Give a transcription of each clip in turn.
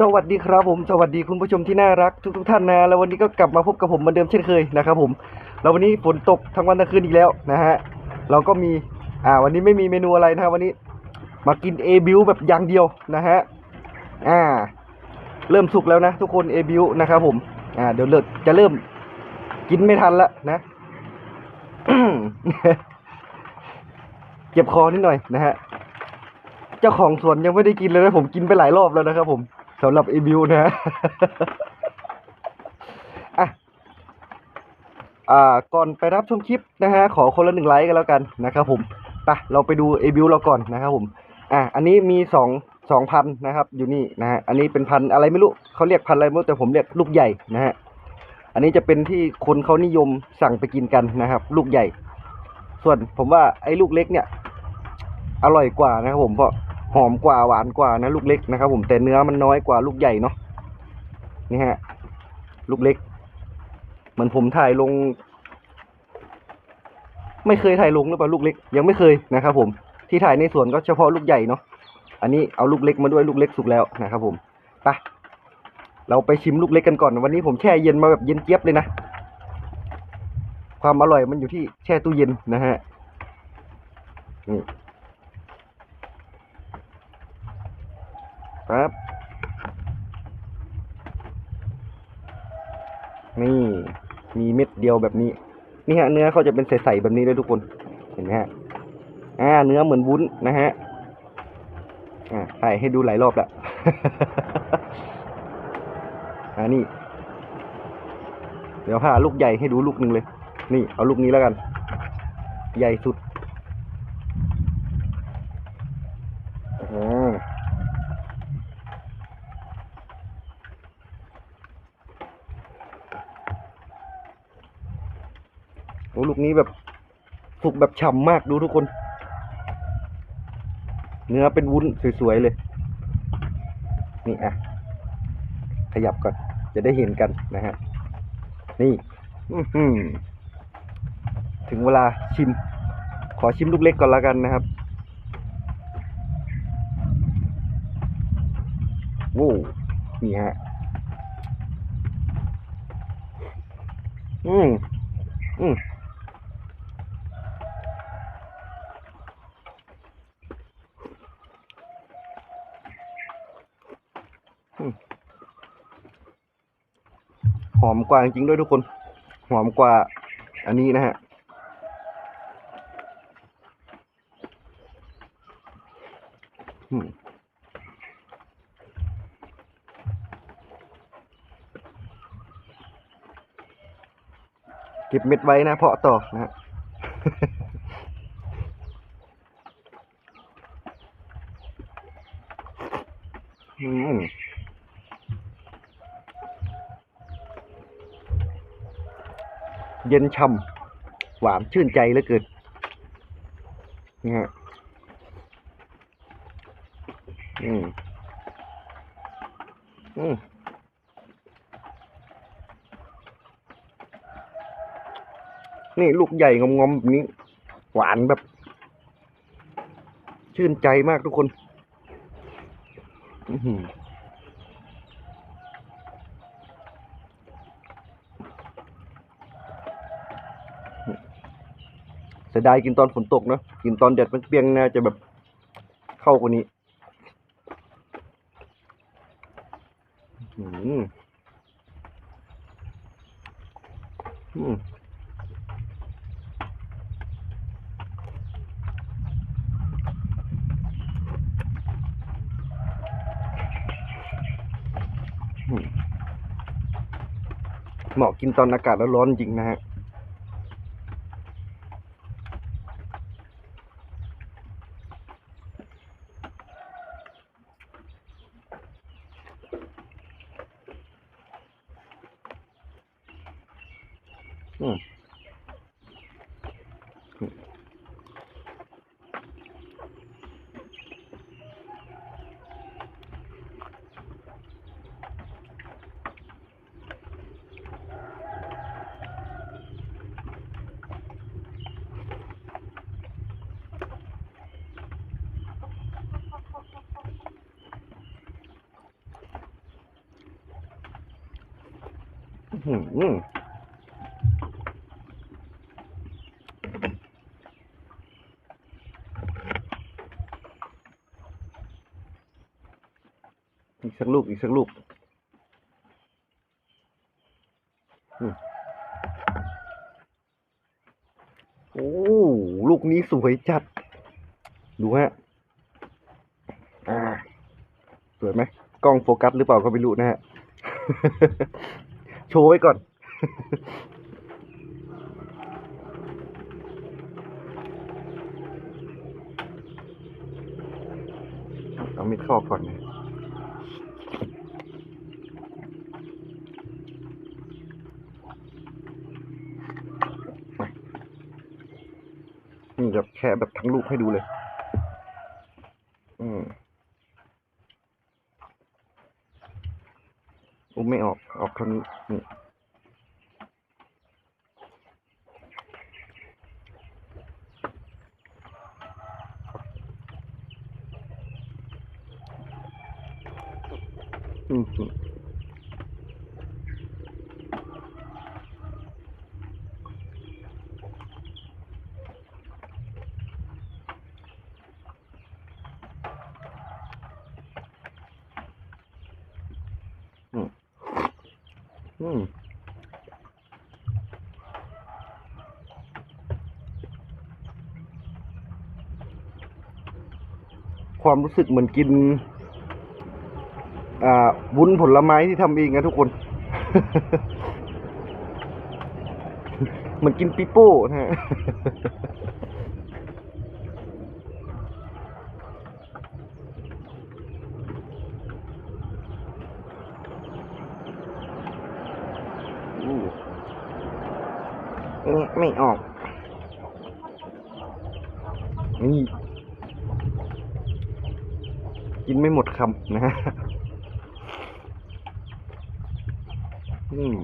สวัสดีครับผมสวัสดีคุณผู้ชมที่น่ารักทุกทท่านนะแล้ววันนี้ก็กลับมาพบกับผมเหมือนเดิมเช่นเคยนะครับผมแล้ววันนี้ฝนตกทั้งวันทั้งคืนอีกแล้วนะฮะเราก็มีอ่าวันนี้ไม่มีเมนูอะไรนะครับวันนี้มากินเอบิวแบบอย่างเดียวนะฮะอ่า เริ่มสุกแล้วนะ ทุกคนเอบิวนะครับผมอ่าเดี๋ยวเลิศจะเริ่มกินไม่ทันละนะเจ็บคอนิดหน่อยนะฮะเจ้าของสวนยังไม่ได้กินเลยนะผมกินไปหลายรอบแล้วนะครับผม สำหรับเอบิวนะฮะอะอ่าก่อนไปรับชมคลิปนะฮะขอคนละหนึ่งไลค์กันแล้วกันนะครับผมไปเราไปดูเอบิวเราก่อนนะครับผม อะอันนี้มีสองสองพันนะครับ อยู่นี่นะฮะอันนี้เป็นพันอะไรไม่รู้เขาเรียกพันอะไรไม่รู้แต่ผมเรียกลูกใหญ่นะฮะอันนี้จะเป็นที่คนเขานิยมสั่งไปกินกันนะครับ ลูกใหญ่ ส่วนผมว่าไอ้ลูกเล็กเนี่ย อร่อยกว่านะครับผมเพราะ หอมกว่าหวานกว่านะลูกเล็กนะครับ ผมแต่เนื้อมันน้อยกว่าลูกใหญ่เนาะนี่ฮะ ลูกเล็ก เหมือนผมถ่ายลง ไม่เคยถ่ายลงหรือเปล่าลูกเล็ก ยังไม่เคยนะครับผมที่ถ่ายในสวนก็เฉพาะลูกใหญ่เนาะอันนี้เอาลูกเล็กมาด้วยลูกเล็กสุกแล้วนะครับผมไปเราไปชิมลูกเล็กกันก่อน วันนี้ผมแช่เย็นมาแบบเย็นเจี๊ยบเลยนะความอร่อยมันอยู่ที่แช่ตู้เย็นนะฮะนี่ ครับนี่ มีเม็ดเดียวแบบนี้ นี่ฮะ เนื้อเขาจะเป็นใสๆแบบนี้เลยทุกคน เห็นไหมฮะ อ่า เนื้อเหมือนวุ้นนะฮะ อ่าถ่ายให้ดูหลายรอบล้วอ่านี่ เดี๋ยวพาลูกใหญ่ให้ดูลูกหนึ่งเลย นี่ เอาลูกนี้แล้วกัน ใหญ่สุดอ๋อ โอ้ลูกนี้แบบสุกแบบฉ่ำมากดูทุกคน เนื้อเป็นวุ้นสวยๆเลย นี่อะ ขยับก่อน จะได้เห็นกันนะฮะ นี่ถึงเวลาชิม ขอชิมลูกเล็กก่อนล้วกันนะครับโว้วนี่ฮะ อืมอืม หอมกว่าจริงๆด้วยทุกคน หอมกว่า อันนี้นะฮะอืมเก็บเม็ดไว้นะ เพาะต่อนะฮะ อืม เย็นช่ำหวานชื่นใจเหลือเกินนี่ฮะอืมอืมนี่ลูกใหญ่งอมๆแบบนี้ หวานแบบ ชื่นใจมากทุกคน อื้อ เสียดายกินตอนฝนตกเนอะกินตอนแดดมันเปรียงน่าจะแบบเข้ากว่านี้อื้อหืออืมเหมาะกินตอนอากาศร้อนๆจริงนะฮะ うん。Mm-hmm. อีกสักลูกอีกสักลูกโอ้ลูกนี้สวยจัด ดูฮะสวยไหมกล้องโฟกัสหรือเปล่าก็ไม่รู้นะฮะ โชว์ไว้ก่อน เอามิดเข้อก่อนนะ แบบแค่แบบทั้งลูกให้ดูเลย อืมอุ้มไม่ออก ออกทานี้นี่อืม อืมความรู้สึกเหมือนกิน อ่า วุ้นผลไม้ที่ทำเองนะทุกคน เหมือนกินปิโป้นะฮะ อู้เอ๊ะ ไม่ออก นี่ กินไม่หมดคำนะฮะอืม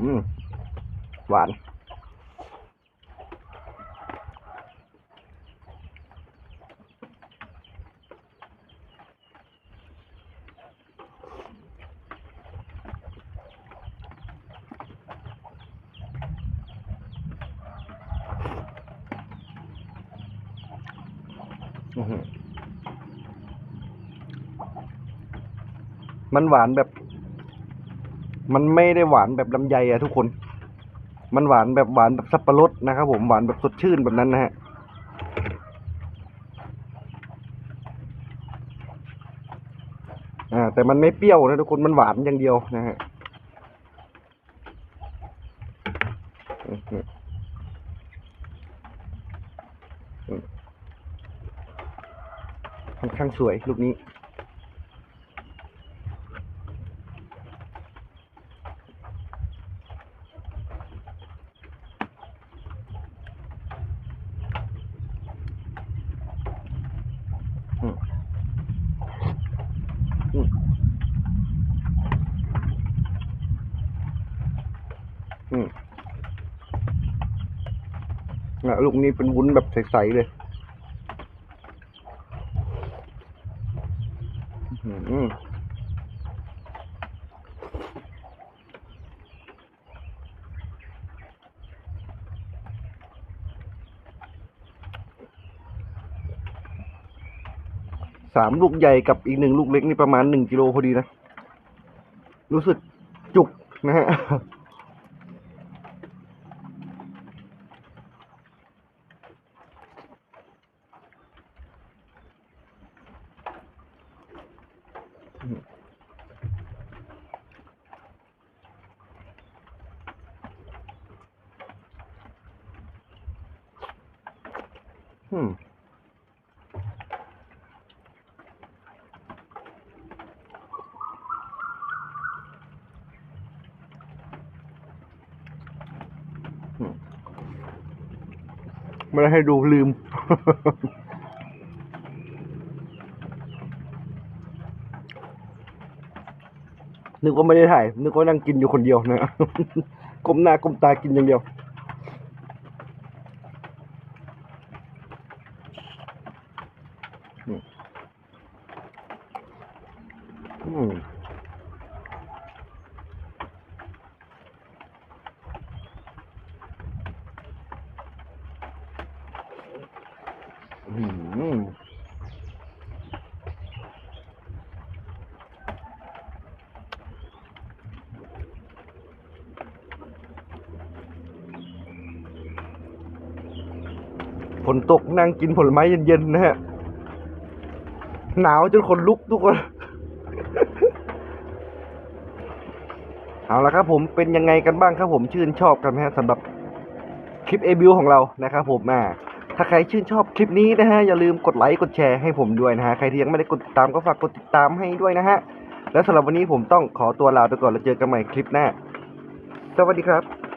อืม หวาน อื้อหือ มันหวานแบบ มันไม่ได้หวานแบบลำไยอะทุกคน มันหวานแบบหวานแบบสับปะรดนะครับผมหวานแบบสดชื่นแบบนั้นนะฮะอ่าแต่มันไม่เปรี้ยวนะทุกคนมันหวานอย่างเดียวนะฮะค่อนข้างสวยลูกนี้ อะลูกนี้เป็นวุ้นแบบใสๆเลยสามลูกใหญ่กับอีกหนึ่งลูกเล็กนี่ประมาณหนึ่งกิโลพอดีนะ รู้สึกจุกนะฮะ อืม ไม่ได้ให้ดูลืม นึกว่าไม่ได้ถ่าย นึกว่านั่งกินอยู่คนเดียวนะ ก้มหน้าก้มตากินอย่างเดียว อ อืมอืมอืม ฝนตกนั่งกินผลไม้เย็นๆนะฮะ หนาวจนขนลุกทุกคน เอาละครับผมเป็นยังไงกันบ้างครับผมชื่นชอบกันไหมฮะสำหรับคลิปเอบิวของเรานะครับผมอ่าถ้าใครชื่นชอบคลิปนี้นะฮะอย่าลืมกดไลค์กดแชร์ให้ผมด้วยนะฮะใครที่ยังไม่ได้กดติดตามก็ฝากกดติดตามให้ด้วยนะฮะแล้วสำหรับวันนี้ผมต้องขอตัวลาไปก่อนแล้วเจอกันใหม่คลิปหน้า สวัสดีครับ